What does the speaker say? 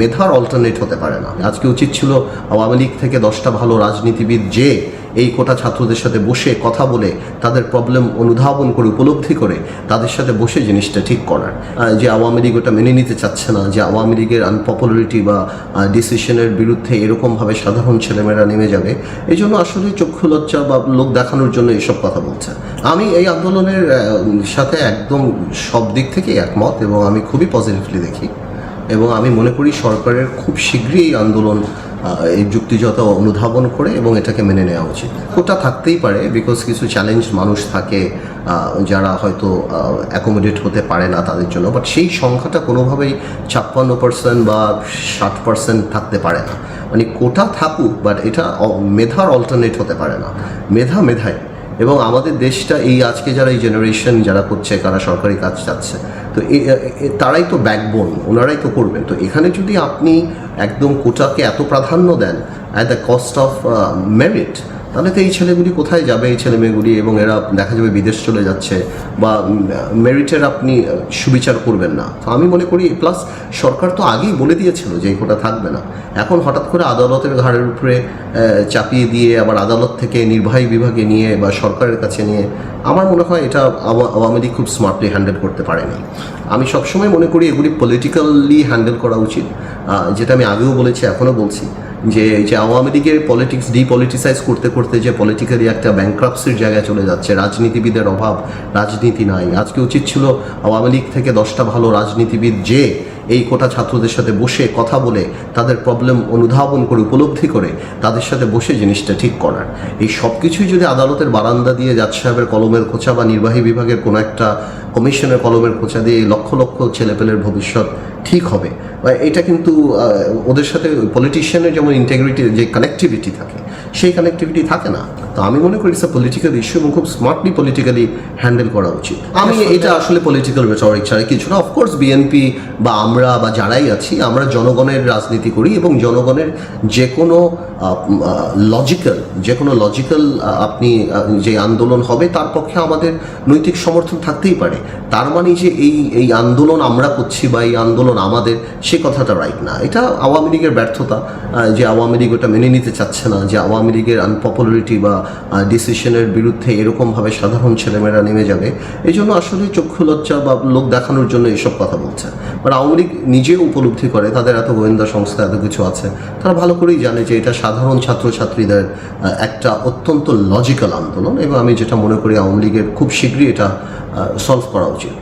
মেধার অল্টারনেট হতে পারে না। আজকে উচিত ছিল আওয়ামী লীগ থেকে দশটা ভালো রাজনীতিবিদ যে এই কোটা ছাত্রদের সাথে বসে কথা বলে, তাদের প্রবলেম অনুধাবন করে, উপলব্ধি করে, তাদের সাথে বসে জিনিসটা ঠিক করার। যে আওয়ামী লীগ ওটা মেনে নিতে চাচ্ছে না, যে আওয়ামী লীগের আনপপুলারিটি বা ডিসিশনের বিরুদ্ধে এরকমভাবে সাধারণ ছেলেমেয়েরা নেমে যাবে, এই জন্য আসলে চক্ষু লজ্জা বা লোক দেখানোর জন্য এসব কথা বলছে। আমি এই আন্দোলনের সাথে একদম সব দিক থেকে একমত এবং আমি খুবই পজিটিভলি দেখি। এবং আমি মনে করি সরকারের খুব শীঘ্রই এই আন্দোলন এই যুক্তিযতা অনুধাবন করে এবং এটাকে মেনে নেওয়া উচিত। ওটা থাকতেই পারে বিকজ কিছু চ্যালেঞ্জ মানুষ থাকে যারা হয়তো অ্যাকোমোডেট হতে পারে না তাদের জন্য বাট সেই সংখ্যাটা কোনোভাবেই ছাপ্পান্ন পার্সেন্ট বা ষাট পার্সেন্ট থাকতে পারে না। মানে কোটা থাকুক বাট এটা মেধার অল্টারনেট হতে পারে না। মেধা মেধায় এবং আমাদের দেশটা এই আজকে যারা এই জেনারেশন যারা করছে, কারা সরকারি কাজ চাচ্ছে, তো তারাই তো ব্যাকবোন ওনারাই তো করবেন। তো এখানে যদি আপনি একদম কোটাকে এত প্রাধান্য দেন at the cost of merit তাহলে তো এই ছেলেগুলি কোথায় যাবে, এই ছেলে মেয়েগুলি এবং এরা দেখা যাবে বিদেশ চলে যাচ্ছে, বা মেরিটের আপনি সুবিচার করবেন না। তো আমি মনে করি প্লাস সরকার তো আগেই বলে দিয়েছিল যে এই কোটা থাকবে না। এখন হঠাৎ করে আদালতের ঘাড়ের উপরে চাপিয়ে দিয়ে আবার আদালত থেকে নির্বাহী বিভাগে নিয়ে বা সরকারের কাছে নিয়ে, আমার মনে হয় এটা আওয়ামী লীগ খুব স্মার্টলি হ্যান্ডেল করতে পারেনি। আমি সবসময় মনে করি এগুলি পলিটিক্যালি হ্যান্ডেল করা উচিত। যেটা আমি আগেও বলেছি, এখনও বলছি। যে এই যে আওয়ামী লীগের পলিটিক্স ডিপলিটিসাইজ করতে করতে যে পলিটিক্যালি একটা ব্যাংক্রাপসির জায়গায় চলে যাচ্ছে, রাজনীতিবিদের অভাব, রাজনীতি নাই। আজকে উচিত ছিল আওয়ামী লীগ থেকে দশটা ভালো রাজনীতিবিদ যে এই কোটা ছাত্রদের সাথে বসে কথা বলে, তাদের প্রবলেম অনুধাবন করে, উপলব্ধি করে, তাদের সাথে বসে জিনিসটা ঠিক করার। এই সব কিছুই যদি আদালতের বারান্দা দিয়ে জাজ সাহেবের কলমের খোঁচা বা নির্বাহী বিভাগের কোনো একটা কমিশনের কলমের খোঁচা দিয়ে লক্ষ লক্ষ ছেলেপেলের ভবিষ্যৎ ঠিক হবে। বা এটা কিন্তু ওদের সাথে পলিটিশিয়ানের যেমন ইন্টেগ্রিটি যে কানেক্টিভিটি থাকে সেই কানেক্টিভিটি থাকে না। তো আমি মনে করি ইটস পলিটিক্যাল ইস্যু এবং খুব স্মার্টলি পলিটিক্যালি হ্যান্ডেল করা উচিত। আমি এটা আসলে পলিটিক্যাল রেটরিক ছাড়া কিছু না। অফকোর্স বিএনপি বা আমরা বা যারাই আছি আমরা জনগণের রাজনীতি করি এবং জনগণের যে কোনো লজিক্যাল যে কোনো লজিক্যাল আপনি যে আন্দোলন হবে তার পক্ষে আমাদের নৈতিক সমর্থন থাকতেই পারে। তার মানে যে এই এই আন্দোলন আমরা করছি বা এই আন্দোলন আমাদের, সে কথাটা রাইট না। এটা আওয়ামী লীগের ব্যর্থতা যে আওয়ামী লীগ ওটা মেনে নিতে চাচ্ছে না, যে আওয়ামী লীগের আনপপুলারিটি বা ডিসিশনের বিরুদ্ধে এরকমভাবে সাধারণ ছেলেমেয়েরা নেমে যাবে, এই জন্য আসলে চক্ষু লজ্জা বা লোক দেখানোর জন্য এসব কথা বলছে। বাট আওয়ামী লীগ নিজেও উপলব্ধি করে, তাদের এত গোয়েন্দা সংস্থা, এত কিছু আছে, তারা ভালো করেই জানে যে এটা সাধারণ ছাত্রছাত্রীদের একটা অত্যন্ত লজিক্যাল আন্দোলন এবং আমি যেটা মনে করি আওয়ামী লীগের খুব শীঘ্রই এটা সলভ করা উচিত।